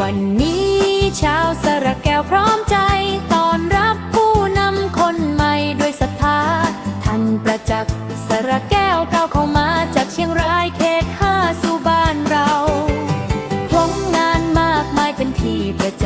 วันนี้ชาวสระแก้วพร้อมใจตอนรับผู้นำคนใหม่ด้วยศรัทธาท่านประจักษ์สระแก้วก้าวเข้ามาจากเชียงรายเขตห้าสู่บ้านเราผลงานมากมายเป็นที่ประจักษ์